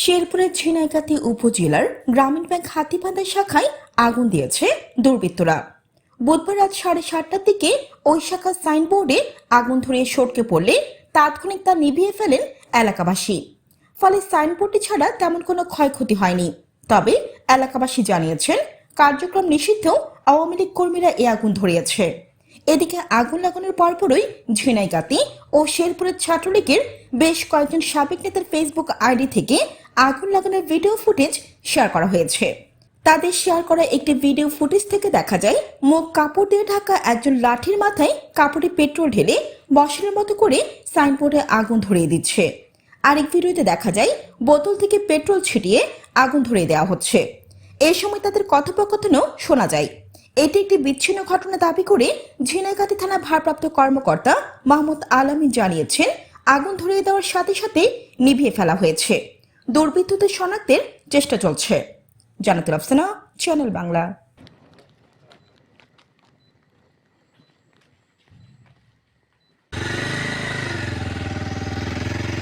শেরপুরের ঝিনাইগাতি উপজেলার গ্রামীণ ব্যাংক হাতিবান্ধা শাখায় আগুন দিয়েছে দুর্বৃত্তরা। বুধবার রাত সাড়ে সাতটার দিকে ওই শাখার সাইনবোর্ডে আগুন ধরিয়ে সটকে পড়লে তাৎক্ষণিক তা নিভিয়ে ফেলেন এলাকাবাসী। ফলে সাইনবোর্ডটি ছাড়া তেমন কোনো ক্ষয়ক্ষতি হয়নি। তবে এলাকাবাসী জানিয়েছেন, কার্যক্রম নিষিদ্ধ, আওয়ামী লীগ কর্মীরা এ আগুন ধরিয়েছে। এদিকে আগুন লাগানোর পরপরই ঝিনাইগাতি ও শেরপুরের ছাত্রলীগের বেশ কয়েকজন সাবেক নেতার ফেসবুক আইডি থেকে আগুন লাগানোর ভিডিও ফুটেজ শেয়ার করা হয়েছে। তাদের শেয়ার করা একটি ভিডিও ফুটেজ থেকে দেখা যায়, মুখ কাপড় দিয়ে ঢাকা একজন লাঠির মাথায় কাপড়ে পেট্রোল ঢেলে বসানোর মতো করে সাইনবোর্ডে আগুন ধরিয়ে দিচ্ছে। আরেক ভিডিওতে দেখা যায়, বোতল থেকে পেট্রোল ছিটিয়ে আগুন ধরিয়ে দেওয়া হচ্ছে। এই সময় তাদের কথোপকথনও শোনা যায়। এটি একটি বিচ্ছিন্ন ঘটনা দাবি করে ঝিনাইগাতি থানা ভারপ্রাপ্ত কর্মকর্তা মাহমুদ আলামিন জানিয়েছেন, আগুন ধরিয়ে দেওয়ার সাথে সাথে নিভিয়ে ফেলা হয়েছে। দুর্বৃত্তদের শনাক্তের চেষ্টা চলছে। জানাতুল আফসানা চ্যানেল বাংলা